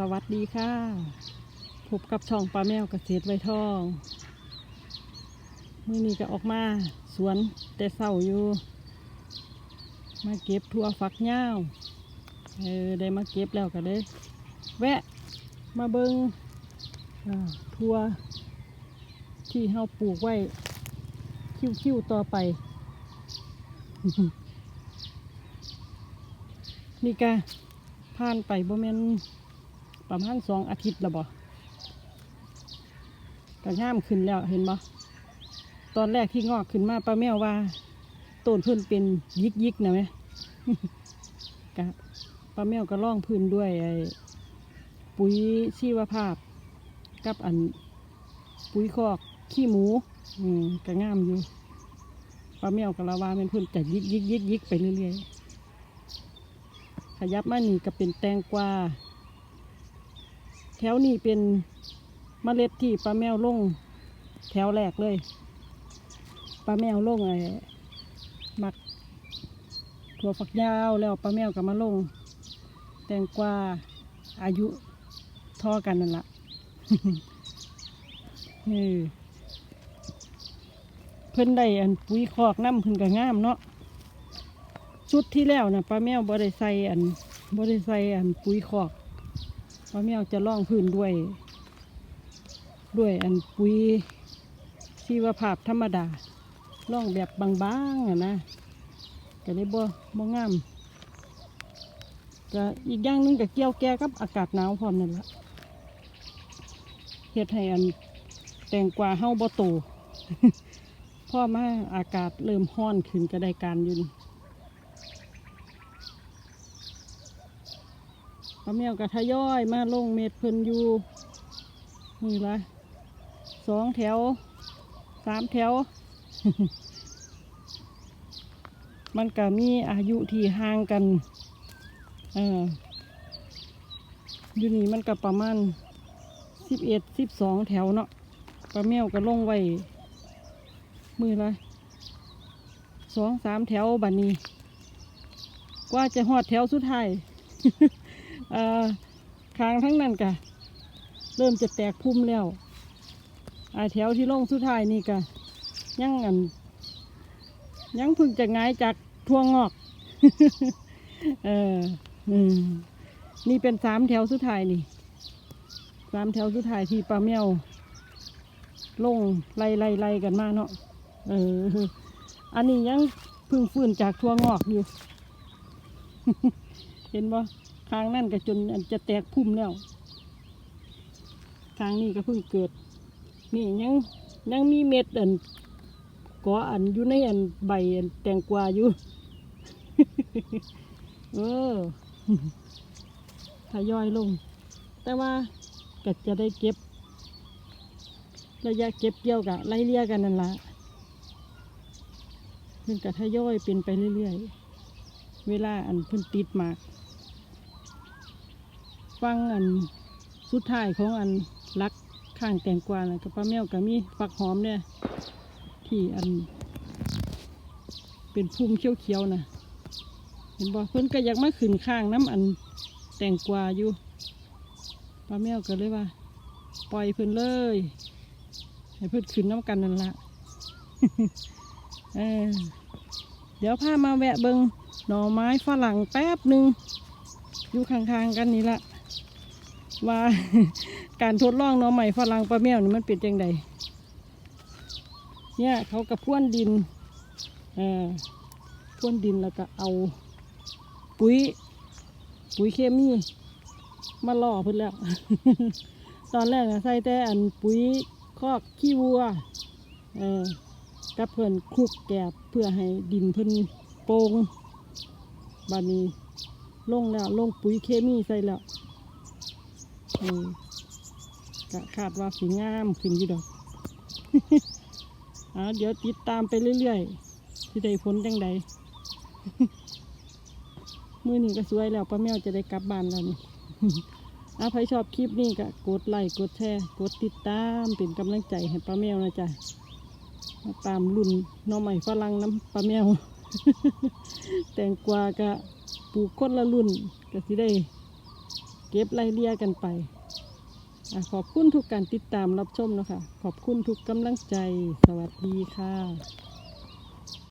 สวัสดีค่ะพบกับช่องปลาแมวกเกษตรไวทองมื่อนี้ก็ออกมาสวนแต่เศร้าอยู่ มาเก็บทั่วฝักยาเออได้มาเก็บแล้วก็เลยแวะมาเบิงทั่วที่เฮาปลูกไว้ คิ้วๆต่อไป นี่กะผ่านไปบ่แม่น ประมาณสองอาทิตย์แล้วบ่กระย่ามขึ้นแล้วเห็นบ่ตอนแรกที่งอกขึ้นมาป้าแมวว่าต้นเพิ่นเป็นยิกยิกนะไหมกะป้าแมวก็ล่องพื้นด้วยไอ้ปุ๋ยชีวภาพ กับอันปุ๋ยคอกขี้หมู อืมก็งามอยู่ป้าแมวก็ละว่าเป็นเพิ่นจะยิกยิกยิกยิกไปเรื่อยๆขยับมานี่ก็เป็นแตงกวา วนี้เป็นมเมล็ดที่ป้าแมวลง แถวแรกเลยป้าแมวลงไอ้มักถั่วฝักยาวแล้วป้าแมวก็มาลง แตงกวาอายุท่อกันนั่นละเออเพิ่นได้อันปุ๋ยคอกน้ำเพิ่นก็งามเนาะชุดที่แล้วนะป้าแมวบ่ได้ใส่อันบ่ได้ใส่อันปุ๋ยคอก ป้าแมวจะล่องพื้นด้วย ด้วยอันปุ๋ยชีวภาพธรรมดาล่องแบบบางๆอะนะก็เลยบ่บ่งามก็อีกอย่างนึงก็เกี่ยวแก่กับอากาศหนาวพร้อมนั่นละเฮ็ดให้อันแตงกวาเฮาบ่โตพ่อมาอากาศเริ่มร้อนขึ้นก็ได้การอยู่นี่ ป้าแมวกะทย่อยมาลงเม็ดเพิ่นอยู่มือละสองแถวสามแถว มันก็มีอายุที่ห่างกันเอออยู่นี่มันก็ประมาณสิบเอ็ดสิบสองแถวเนาะป้าแมวก็ลงไว้ มือละสองสามแถวบัดนนี้ กว่าจะหอดแถวสุดท้าย คางทั้งนั้นกะเริ่มจะแตกพุ่มแล้วไอาแถวที่ลงสุดท้ายนี่กะยังอัน ยังพึ่งจะง่ายจากทวงงอก เออนี่เป็นสามแถวสุดท้ายนี่สามแถวสุดท้ายที่ปลาเมียวลงไล่ไล่ไล่กันมาเนาะเออ อันนี้ยังพึ่งฟื้นจากทั่วงอกอยู่ เห็นบ่ ทางนั่นก็จนจะแตกพุ่มแล้ว ทางนี้ก็เพิ่งเกิด นี่ยังยังมีเม็ดอันกออันอยู่ในอันใบอันแตงกวาอยู่ เออทยอยลง แต่ว่าก็จะได้เก็บ ระยะเก็บเกี่ยวกับไล่เลี่ยกันนั่นละเพิ่นก็ทยอยเป็นไปเรื่อยๆ เวลาอันเพิ่นติดมาก ฟังอันสุดท้ายของอันรักข้างแตงกวานะกับป้าแมวก็มีฝักหอมเนี่ยที่อัน เป็นพุ่มเขียวๆนะเห็นบ่เพิ่นก็อยากมาขึ้นข้างน้ำอันแตงกวาอยู่ป้าแมวก็เลยว่า ปล่อยเพิ่นเลยให้เพิ่นขึ้นน้ำกันนั่นละเออเดี๋ยวพามาแวะเบิงหน่อไม้ฝรั่งแป๊บหนึ่งอยู่ข้างๆกันนี่ละ ว่าการทดลองน้อใหม่ฝรั่งปลาแมวนี่มันเป็นยังไงเนี่ยเขากับพ่วนดินเออพ่วนดินแล้วก็เอาปุ๋ยปุ๋ยเคมีมาล่อเพิ่นแล้ว ตอนแรกนะใส่แต่อันปุ๋ยคอกขี้วัวเออกับเพิ่อนคลุกแกบเพื่อให้ดินเพิ่นโป่งบานี้ลงแล้วลงปุ๋ยเคมีใส่แล้ว อืมก็คาดว่าสีงามขึ้นอยู่ดอกอ่าเดี๋ยวติดตามไปเรื่อยๆที่ได้ผลจังใดมือนี้ก็สวยแล้วป้าแมวจะได้กลับบ้านแล้วนี่อาใครชอบคลิปนี้ก็กดไลค์กดแชร์กดติดตามเป็นกำลังใจให้ป้าแมวนะจ๊ะมาตามรุ่นน้องใหม่ฝรั่งน้ำป้าแมว แตงกวาก็ปลูกคนละรุ่นก็สิได้ เก็บไล่เลี่ยกันไปอขอบคุณทุกการติดตามรับชมนะคะขอบคุณทุกกำลังใจ สวัสดีค่ะ